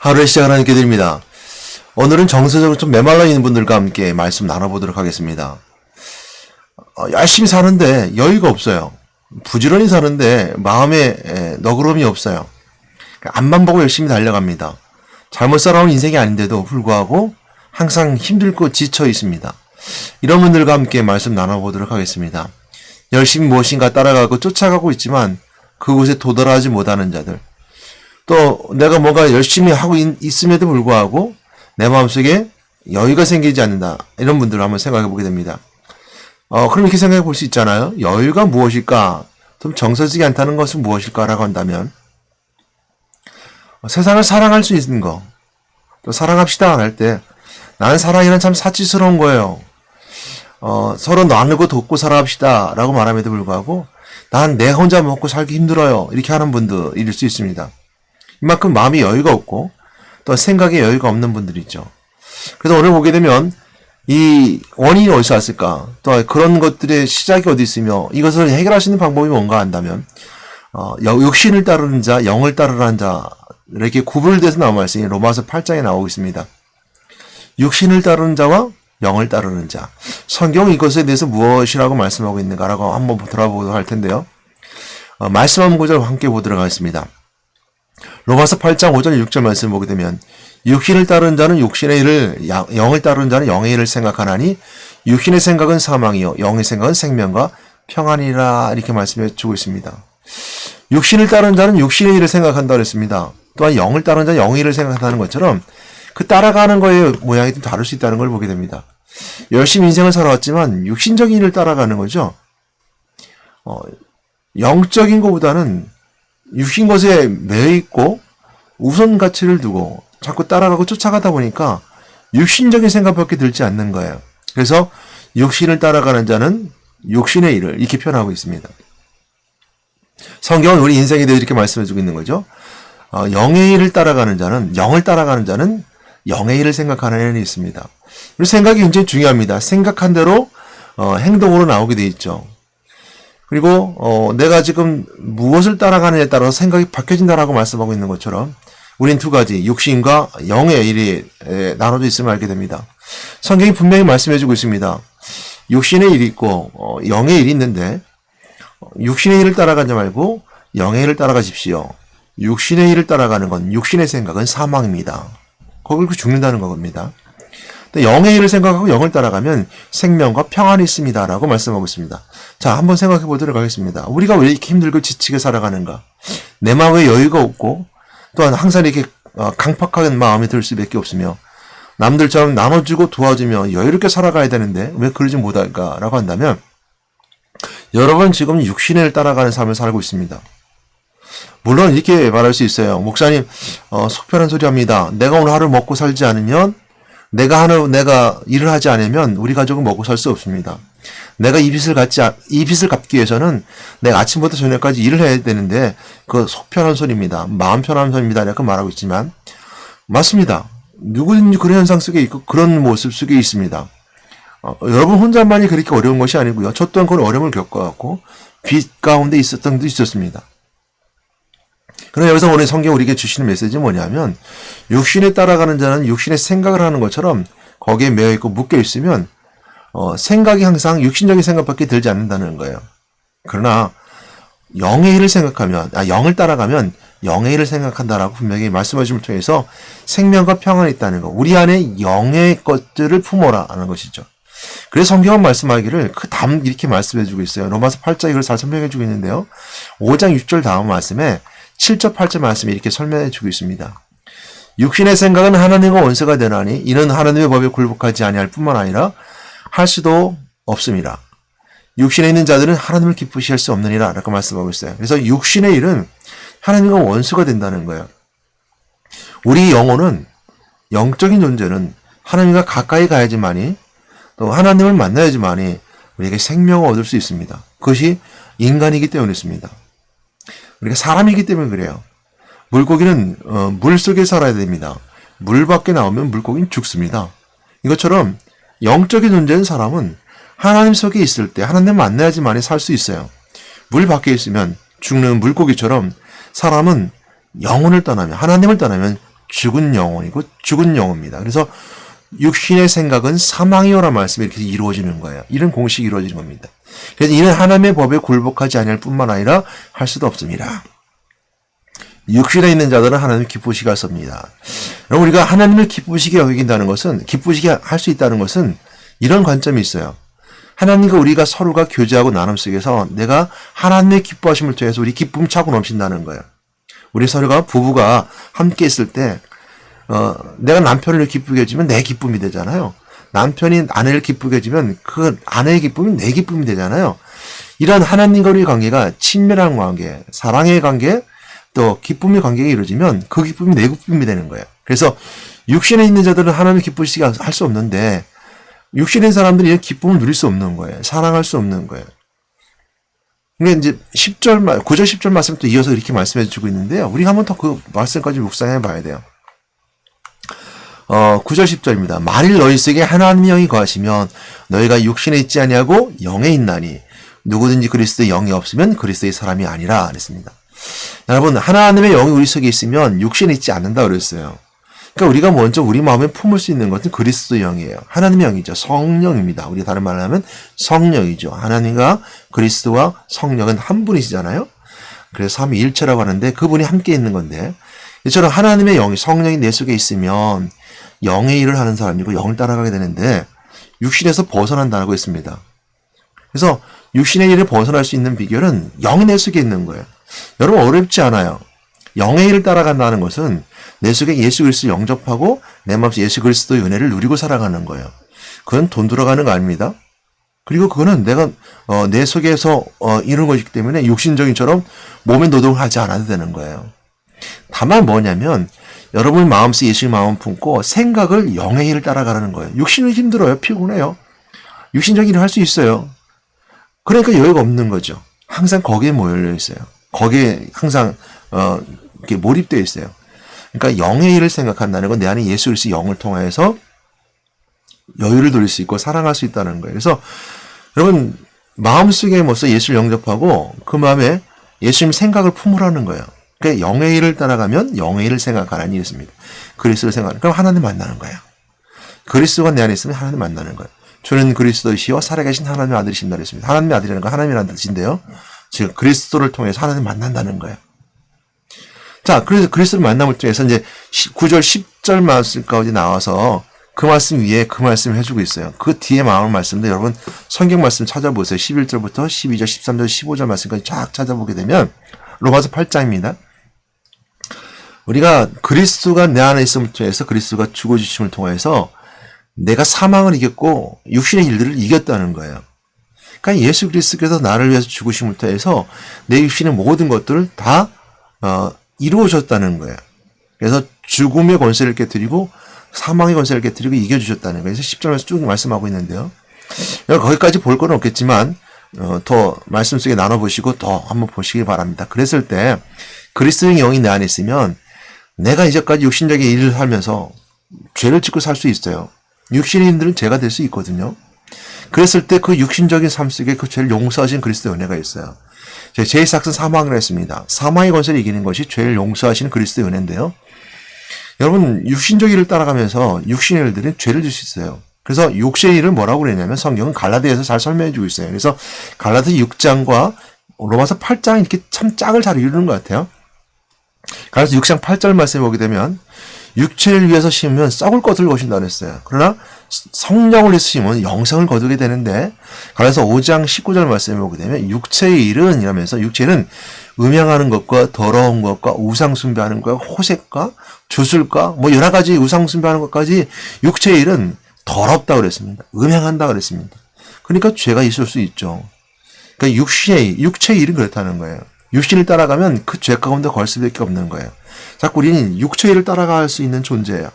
하루의 시작을 하는 교들입니다. 오늘은 정서적으로 좀 메말라 있는 분들과 함께 말씀 나눠보도록 하겠습니다. 어, 열심히 사는데 여유가 없어요. 부지런히 사는데 마음에 에, 너그러움이 없어요. 앞만 보고 열심히 달려갑니다. 잘못 살아온 인생이 아닌데도 불구하고 항상 힘들고 지쳐 있습니다. 이런 분들과 함께 말씀 나눠보도록 하겠습니다. 열심히 무엇인가 따라가고 쫓아가고 있지만 그곳에 도달하지 못하는 자들. 또 내가 뭔가 열심히 하고 있, 음에도 불구하고 내 마음속에 여유가 생기지 않는다. 이런 분들을 한번 생각해 보게 됩니다. 어, 그럼 이렇게 생각해 볼 수 있잖아요. 여유가 무엇일까? 좀 정서지지 않다는 것은 무엇일까라고 한다면 어, 세상을 사랑할 수 있는 거. 또 사랑합시다 할 때 나는 사랑이란 참 사치스러운 거예요. 어, 서로 나누고 돕고 살아갑시다 라고 말함에도 불구하고 난 내 혼자 먹고 살기 힘들어요. 이렇게 하는 분들일 수 있습니다. 이만큼 마음이 여유가 없고 또 생각에 여유가 없는 분들이 있죠. 그래서 오늘 보게 되면 이 원인이 어디서 왔을까? 또 그런 것들의 시작이 어디 있으며 이것을 해결할 수 있는 방법이 뭔가 한다면 어, 육신을 따르는 자, 영을 따르는 자 이렇게 구분돼서 나온 말씀이 로마서 8장에 나오고 있습니다. 육신을 따르는 자와 영을 따르는 자. 성경 이것에 대해서 무엇이라고 말씀하고 있는가라고 한번 돌아보도록 할 텐데요. 어, 말씀 한 구절 함께 보도록 하겠습니다. 로마서 8장 5절 6절 말씀 보게 되면 육신을 따르는 자는 육신의 일을 영을 따르는 자는 영의 일을 생각하나니 육신의 생각은 사망이요 영의 생각은 생명과 평안이라 이렇게 말씀해 주고 있습니다. 육신을 따르는 자는 육신의 일을 생각한다 그랬습니다. 또한 영을 따르는 자는 영의 일을 생각한다는 것처럼 그 따라가는 거의 모양이 좀 다를 수 있다는 걸 보게 됩니다. 열심히 인생을 살아왔지만 육신적인 일을 따라가는 거죠. 어, 영적인 것보다는 육신 것에 매여 있고 우선 가치를 두고 자꾸 따라가고 쫓아가다 보니까 육신적인 생각밖에 들지 않는 거예요. 그래서 육신을 따라가는 자는 육신의 일을 이렇게 표현하고 있습니다. 성경은 우리 인생에 대해 이렇게 말씀해주고 있는 거죠. 어, 영의 일을 따라가는 자는 영을 따라가는 자는 영의 일을 생각하는 애는 있습니다. 생각이 굉장히 중요합니다. 생각한 대로 어, 행동으로 나오게 돼 있죠. 그리고 어, 내가 지금 무엇을 따라가느냐에 따라서 생각이 바뀌어진다라고 말씀하고 있는 것처럼 우린 두 가지 육신과 영의 일이 나눠져 있음을 알게 됩니다. 성경이 분명히 말씀해주고 있습니다. 육신의 일이 있고 어, 영의 일이 있는데 육신의 일을 따라가지 말고 영의 일을 따라가십시오. 육신의 일을 따라가는 건 육신의 생각은 사망입니다. 거기서 그 죽는다는 겁니다. 영의 일을 생각하고 영을 따라가면 생명과 평안이 있습니다 라고 말씀하고 있습니다. 자, 한번 생각해 보도록 하겠습니다. 우리가 왜 이렇게 힘들고 지치게 살아가는가? 내 마음에 여유가 없고 또한 항상 이렇게 어, 강팍한 마음이 들 수밖에 없으며 남들처럼 나눠주고 도와주며 여유롭게 살아가야 되는데 왜 그러지 못할까라고 한다면 여러분 지금 육신을 의 따라가는 삶을 살고 있습니다. 물론 이렇게 말할 수 있어요. 목사님, 어, 속편한 소리 합니다. 내가 오늘 하루 먹고 살지 않으면 내가 하는 내가 일을 하지 않으면 우리 가족은 먹고 살 수 없습니다. 내가 이 빚을 갚지 이 빚을 갚기 위해서는 내가 아침부터 저녁까지 일을 해야 되는데 그 속 편한 소리입니다. 마음 편한 소리입니다. 이렇게 말하고 있지만 맞습니다. 누구든지 그런 현상 속에 있고 그런 모습 속에 있습니다. 어, 여러분 혼자만이 그렇게 어려운 것이 아니고요. 저 또한 그런 어려움을 겪어갖고 빚 가운데 있었던 것도 있었습니다. 그러나 여기서 오늘 성경 우리에게 주시는 메시지는 뭐냐면 육신에 따라가는 자는 육신의 생각을 하는 것처럼 거기에 매여 있고 묶여 있으면 어, 생각이 항상 육신적인 생각밖에 들지 않는다는 거예요. 그러나 영의 일을 생각하면 아 영을 따라가면 영의 일을 생각한다라고 분명히 말씀하심을 통해서 생명과 평안이 있다는 거. 우리 안에 영의 것들을 품어라라는 것이죠. 그래서 성경은 말씀하기를 그 다음 이렇게 말씀해 주고 있어요. 로마서 8장 이걸 잘 설명해 주고 있는데요. 5장 6절 다음 말씀에 7절 8절 말씀이 이렇게 설명해 주고 있습니다. 육신의 생각은 하나님과 원수가 되나니 이는 하나님의 법에 굴복하지 아니할 뿐만 아니라 할 수도 없습니다. 육신에 있는 자들은 하나님을 기쁘시할 수 없느니라 라고 말씀하고 있어요. 그래서 육신의 일은 하나님과 원수가 된다는 거예요. 우리 영혼은 영적인 존재는 하나님과 가까이 가야지만이 또 하나님을 만나야지만이 우리에게 생명을 얻을 수 있습니다. 그것이 인간이기 때문이있습니다 우리가 사람이기 때문에 그래요. 물고기는 어, 물 속에 살아야 됩니다. 물 밖에 나오면 물고기는 죽습니다. 이것처럼 영적인 존재인 사람은 하나님 속에 있을 때 하나님 만나야지만이 살 수 있어요. 물 밖에 있으면 죽는 물고기처럼 사람은 영혼을 떠나면 하나님을 떠나면 죽은 영혼이고 죽은 영혼입니다. 그래서 육신의 생각은 사망이요라는 말씀이 이렇게 이루어지는 거예요. 이런 공식이 이루어지는 겁니다. 그래서 이는 하나님의 법에 굴복하지 아니할 뿐만 아니라 할 수도 없습니다. 육신에 있는 자들은 하나님 기쁘시게 할 섭니다. 여러분 우리가 하나님을 기쁘시게 여긴다는 것은 기쁘시게 할 수 있다는 것은 이런 관점이 있어요. 하나님과 우리가 서로가 교제하고 나눔 속에서 내가 하나님의 기뻐하심을 통해서 우리 기쁨 차고 넘친다는 거예요. 우리 서로가 부부가 함께 있을 때 어, 내가 남편을 기쁘게 해주면 내 기쁨이 되잖아요. 남편이 아내를 기쁘게 해주면 그 아내의 기쁨이 내 기쁨이 되잖아요. 이런 하나님과 우리의 관계가 친밀한 관계, 사랑의 관계, 또 기쁨의 관계가 이루어지면 그 기쁨이 내 기쁨이 되는 거예요. 그래서 육신에 있는 자들은 하나님을 기쁘시게 할 수 없는데 있는 사람들이 기쁨을 누릴 수 없는 거예요. 사랑할 수 없는 거예요. 그러니까 이제 10절, 9절, 10절 말씀 또 이어서 이렇게 말씀해 주고 있는데요. 우리 한번 더 그 말씀까지 묵상해 봐야 돼요. 어, 9절 10절입니다. 만일 너희 속에 하나님의 영이 거하시면 너희가 육신에 있지 아니하고 영에 있나니 누구든지 그리스도의 영이 없으면 그리스도의 사람이 아니라 그랬습니다. 여러분 하나님의 영이 우리 속에 있으면 육신에 있지 않는다 그랬어요. 그러니까 우리가 먼저 우리 마음에 품을 수 있는 것은 그리스도의 영이에요. 하나님의 영이죠. 성령입니다. 우리 다른 말로 하면 성령이죠. 하나님과 그리스도와 성령은 한 분이시잖아요. 그래서 삼위 일체라고 하는데 그분이 함께 있는 건데 이처럼 하나님의 영이 성령이 내 속에 있으면 영의 일을 하는 사람이고 영을 따라가게 되는데 육신에서 벗어난다고 했습니다. 그래서 육신의 일을 벗어날 수 있는 비결은 영이 내 속에 있는 거예요. 여러분 어렵지 않아요. 영의 일을 따라간다는 것은 내 속에 예수 그리스도 영접하고 내 마음속 예수 그리스도의 은혜를 누리고 살아가는 거예요. 그건 돈 들어가는 거 아닙니다. 그리고 그거는 내가 어, 내 속에서 어, 이런 것이기 때문에 육신적인처럼 몸에 노동을 하지 않아도 되는 거예요. 다만 뭐냐면 여러분 마음속 예수의 마음 품고 생각을 영의 일을 따라가는 거예요. 육신은 힘들어요. 피곤해요. 육신적인 일을 할 수 있어요. 그러니까 여유가 없는 거죠. 항상 거기에 모여 있어요. 거기에 항상 어, 이렇게 몰입되어 있어요. 그러니까 영의 일을 생각한다는 건 내 안에 예수 그리스도 영을 통하여서 여유를 누릴 수 있고 사랑할 수 있다는 거예요. 그래서 여러분 마음속에 뭐써 예수를 영접하고 그 마음에 예수님 생각을 품으라는 거예요. 그러니까 영의 일을 따라가면 영의 일을 생각하라는 일이 있습니다. 그리스도를 생각하는 그럼 하나님 만나는 거예요. 그리스도가 내 안에 있으면 하나님 만나는 거예요. 저는 그리스도시여 살아계신 하나님의 아들이신다 그랬습니다. 하나님의 아들이라는 건 하나님이라는 뜻인데요. 즉 그리스도를 통해서 하나님 만난다는 거예요. 자, 그래서 그리스도를 만남을 통해서 이제 9절 10절 말씀까지 나와서 그 말씀 위에 그 말씀을 해주고 있어요. 그 뒤에 마음을 말씀도 여러분 성경 말씀 찾아보세요. 11절부터 12절, 13절, 15절 말씀까지 쫙 찾아보게 되면 로마서 8장입니다. 우리가 그리스도가 내 안에 있음을 통해서 그리스도가 죽어주심을 통해서 내가 사망을 이겼고 육신의 일들을 이겼다는 거예요. 그러니까 예수 그리스도께서 나를 위해서 죽으심을 통해서 내 육신의 모든 것들을 다 어, 이루어졌다는 거예요. 그래서 죽음의 권세를 깨뜨리고 사망의 권세를 깨뜨리고 이겨주셨다는 거예요. 그래서 10절에서 쭉 말씀하고 있는데요. 거기까지 볼 건 없겠지만 어, 더 말씀 속에 나눠보시고 더 한번 보시기 바랍니다. 그랬을 때 그리스도의 영이 내 안에 있으면 내가 이제까지 육신적인 일을 하면서 죄를 짓고 살 수 있어요. 육신인들은 죄가 될 수 있거든요. 그랬을 때 그 육신적인 삶 속에 그 죄를 용서하신 그리스도의 은혜가 있어요. 죄의 삭은 사망을 했습니다. 사망의 권세를 이기는 것이 죄를 용서하시는 그리스도의 은혜인데요. 여러분 육신적 일을 따라가면서 육신의 일들은 죄를 질 수 있어요. 그래서 육신의 일을 뭐라고 그랬냐면 성경은 갈라디아에서 잘 설명해 주고 있어요. 그래서 갈라디 6장과 로마서 8장 이렇게 참 짝을 잘 이루는 것 같아요. 그래서 6장 8절 말씀에 보게 되면 육체를 위해서 심으면 썩을 것을 거신다 그랬어요. 그러나 성령을 위해서 심으면 영생을 거두게 되는데 그래서 5장 19절 말씀에 보게 되면 육체의 일은 이러면서 육체는 음양하는 것과 더러운 것과 우상 숭배하는 것과 호색과 주술과 뭐 여러 가지 우상 숭배하는 것까지 육체의 일은 더럽다 그랬습니다. 음양한다 그랬습니다. 그러니까 죄가 있을 수 있죠. 그러니까 육체의 육체의 일은 그렇다는 거예요. 육신을 따라가면 그 죄 가운데 걸 수밖에 없는 거예요. 자꾸 우리는 일을 따라갈 수 있는 존재예요.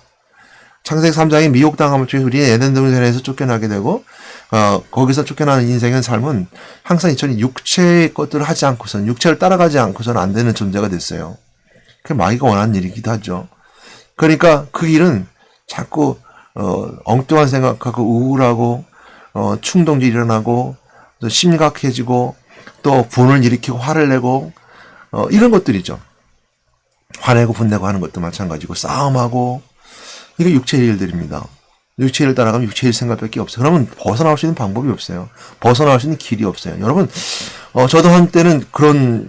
창세기 3장의 미혹당함을 통해 우리는 에덴 동산에서 쫓겨나게 되고 어, 거기서 쫓겨나는 인생의 삶은 항상 이처럼 육체의 것들을 하지 않고선 육체를 따라가지 않고서는 안 되는 존재가 됐어요. 그게 마귀가 원하는 일이기도 하죠. 그러니까 그 일은 자꾸 어, 엉뚱한 생각하고 우울하고 어, 충동이 일어나고 또 심각해지고 또 분을 일으키고 화를 내고 어, 이런 것들이죠. 화내고 분내고 하는 것도 마찬가지고 싸움하고 이게 육체의 일들입니다. 육체의 일 따라가면 육체의 생각밖에 없어요. 그러면 벗어나올 수 있는 방법이 없어요. 벗어나올 수 있는 길이 없어요. 여러분, 어, 저도 한때는 그런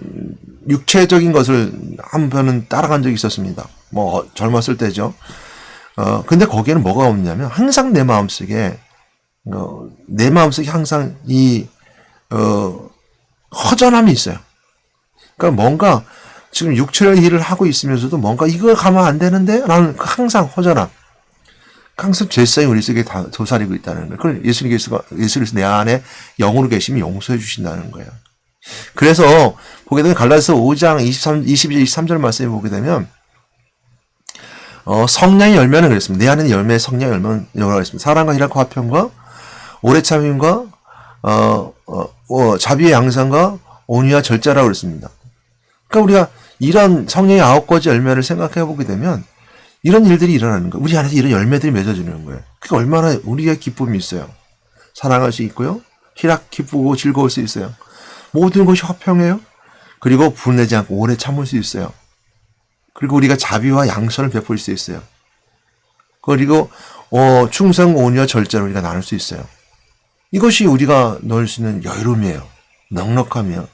육체적인 것을 한편은 따라간 적이 있었습니다. 뭐 어, 젊었을 때죠. 어, 근데 거기에는 뭐가 없냐면 항상 내 마음속에 어, 내 마음속에 항상 이 어, 허전함이 있어요. 그러니까 뭔가 지금 육체의 일을 하고 있으면서도 뭔가 이걸 가면 안 되는데 라는 그 항상 허전함. 항상 죄성이 우리 속에 다 도사리고 있다는 거예요. 그걸 예수님께서, 예수님께서 내 안에 영으로 계시면 용서해 주신다는 거예요. 그래서 보게 되면 갈라디아서 5장 23, 22, 23절 말씀에 보게 되면 어, 성량의 열매는 그랬습니다. 내 안에는 열매, 성량의 열매는 뭐라고 했습니다. 사랑과 희락과 화평과 오래 참임과 어, 어, 어, 자비의 양상과 온유와 절제라고 그랬습니다. 그러니까 우리가 이런 성령의 아홉 가지 열매를 생각해 보게 되면 이런 일들이 일어나는 거예요. 우리 안에서 이런 열매들이 맺어지는 거예요. 그게 얼마나 우리가 기쁨이 있어요. 사랑할 수 있고요. 희락 기쁘고 즐거울 수 있어요. 모든 것이 화평해요. 그리고 분내지 않고 오래 참을 수 있어요. 그리고 우리가 자비와 양선을 베풀 수 있어요. 그리고 어, 충성, 온유와 절제를 우리가 나눌 수 있어요. 이것이 우리가 넣을 수 있는 여유로움이에요. 넉넉함이요.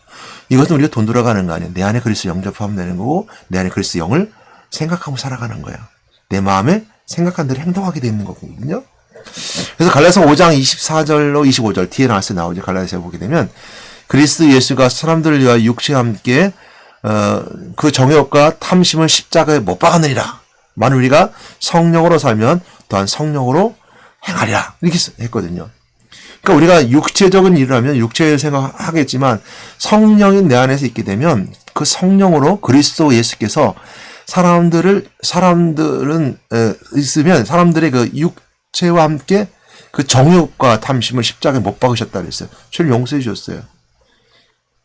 이것은 우리가 돈 들어가는 거 아니에요. 내 안에 그리스도 영접하면 되는 거고 내 안에 그리스도 영을 생각하고 살아가는 거야. 내 마음에 생각한 대로 행동하게 되는 거거든요. 그래서 갈라서 5장 24절로 25절 뒤에 나와서 나오죠. 갈라디아서 보게 되면 그리스도 예수가 사람들을 위하여 육체와 함께 어, 그 정욕과 탐심을 십자가에 못 박았느니라. 만일 우리가 성령으로 살면 또한 성령으로 행하리라. 이렇게 했거든요. 그러니까 우리가 육체적인 일을 하면 육체를 생각하겠지만 성령이 내 안에서 있게 되면 그 성령으로 그리스도 예수께서 사람들을 사람들은 에, 있으면 사람들의 그 육체와 함께 그 정욕과 탐심을 십자가에 못 박으셨다 그랬어요. 죄를 용서해 주셨어요.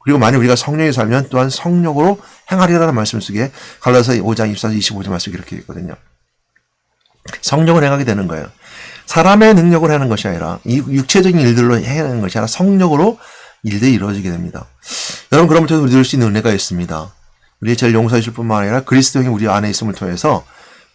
그리고 만약 우리가 성령에 살면 또한 성령으로 행하리라는 말씀 속에 갈라서 5장 24, 25절 말씀 이렇게 있거든요. 성령을 행하게 되는 거예요. 사람의 능력을 하는 것이 아니라 이 육체적인 일들로 행하는 것이 아니라 성령으로 일들이 이루어지게 됩니다. 여러분 그러면 통해 우리 수 있는 은혜가 있습니다. 우리의 죄를 용서해 줄 뿐만 아니라 그리스도 형이 우리 안에 있음을 통해서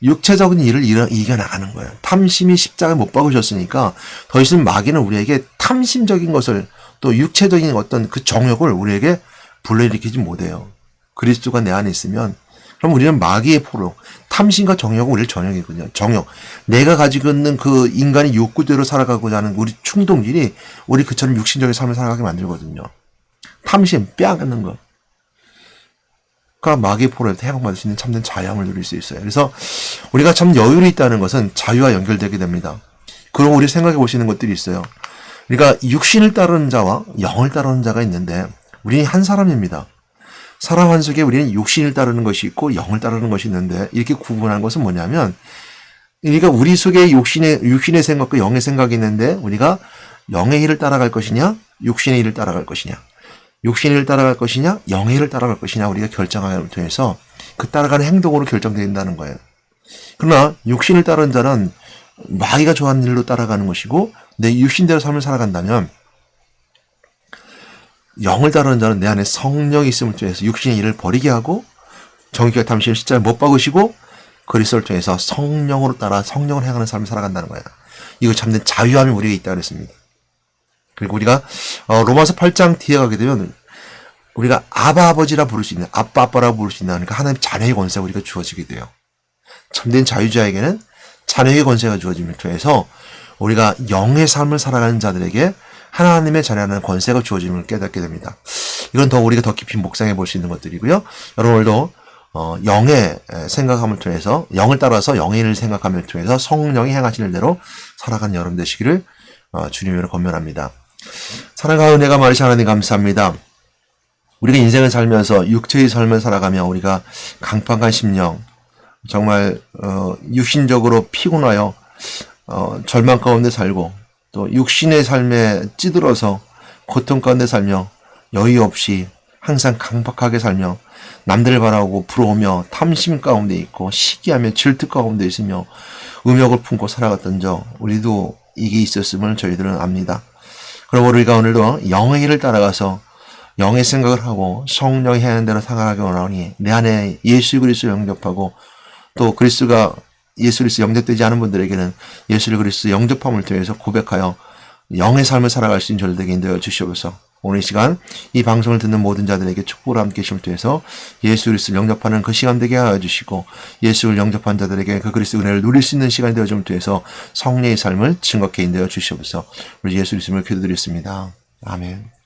육체적인 일을 이겨나가는 거예요. 탐심이 십자가에 못 박으셨으니까 더 이상 마귀는 우리에게 탐심적인 것을 또 육체적인 어떤 그 정욕을 우리에게 불러일으키지 못해요. 그리스도가 내 안에 있으면 그럼 우리는 마귀의 포로 탐심과 정욕은 우리를 전형이거든요. 정욕. 내가 가지고 있는 그 인간의 욕구대로 살아가고자 하는 우리 충동들이 우리 그처럼 육신적인 삶을 살아가게 만들거든요. 탐심, 빼앗는 거. 그러니까 마귀의 포로에서 해방받을 수 있는 참된 자유함을 누릴 수 있어요. 그래서 우리가 참 여유를 있다는 것은 자유와 연결되게 됩니다. 그럼 우리 생각해 보시는 것들이 있어요. 그러니까 육신을 따르는 자와 영을 따르는 자가 있는데 우리는 한 사람입니다. 사람 한 속에 우리는 육신을 따르는 것이 있고 영을 따르는 것이 있는데 이렇게 구분한 것은 뭐냐면 그러니까 우리 속에 육신의 육신의 생각과 영의 생각이 있는데 우리가 영의 일을 따라갈 것이냐 육신의 일을 따라갈 것이냐 육신의 일을 따라갈 것이냐 영의 일을 따라갈 것이냐 우리가 결정하는 통해서 그 따라가는 행동으로 결정된다는 거예요. 그러나 육신을 따르는 자는 마귀가 좋아하는 일로 따라가는 것이고 내 육신대로 삶을 살아간다면 영을 다루는 자는 내 안에 성령이 있음을 통해서 육신의 일을 버리게 하고 정의가 탐심을 십자에 못 박으시고 그리스도를 통해서 성령으로 따라 성령을 행하는 삶을 살아간다는 거야. 이거 참된 자유함이 우리에게 있다 그랬습니다. 그리고 우리가 어, 로마서 8장 뒤에 가게 되면 우리가 아바 아버지라 부를 수 있는 아빠 아빠라 부를 수 있는 그러니까 하나님 자녀의 권세가 우리가 주어지게 돼요. 참된 자유자에게는 자녀의 권세가 주어짐을 통해서 우리가 영의 삶을 살아가는 자들에게 하나님의 자녀라는 권세가 주어짐을 깨닫게 됩니다. 이건 더 우리가 더 깊이 묵상해 볼 수 있는 것들이고요. 여러분들도 어, 영의 생각함을 통해서 영을 따라서 영의 일을 생각함을 통해서 성령이 행하시는 대로 살아가는 여러분 되시기를 어, 주님으로 건면합니다. 사랑과 은혜가 많으시 하나님 감사합니다. 우리가 인생을 살면서 육체의 삶을 살아가며 우리가 강팍한 심령, 정말 어, 육신적으로 피곤하여 어, 절망 가운데 살고 또 육신의 삶에 찌들어서 고통 가운데 살며 여유 없이 항상 강박하게 살며 남들을 바라고 부러우며 탐심 가운데 있고 시기하며 질투 가운데 있으며 음욕을 품고 살아갔던 저 우리도 이게 있었음을 저희들은 압니다. 그럼 우리가 오늘도 영의 길을 따라가서 영의 생각을 하고 성령이 하는 대로 살아가기 원하오니 내 안에 예수 그리스도 영접하고 또 그리스도가 예수 그리스도 영접되지 않은 분들에게는 예수 그리스도 영접함을 통해서 고백하여 영의 삶을 살아갈 수 있는 저를 되게 인도해 주시옵소서. 오늘 이 시간 이 방송을 듣는 모든 자들에게 축복을 함께 하심을 통해서 예수 그리스도를 영접하는 그 시간 되게 하여 주시고 예수를 영접한 자들에게 그 그리스도 은혜를 누릴 수 있는 시간이 되어 줌을 통해서 성령의 삶을 증거케 인도해 주시옵소서. 우리 예수 그리스도를 기도드렸습니다. 아멘.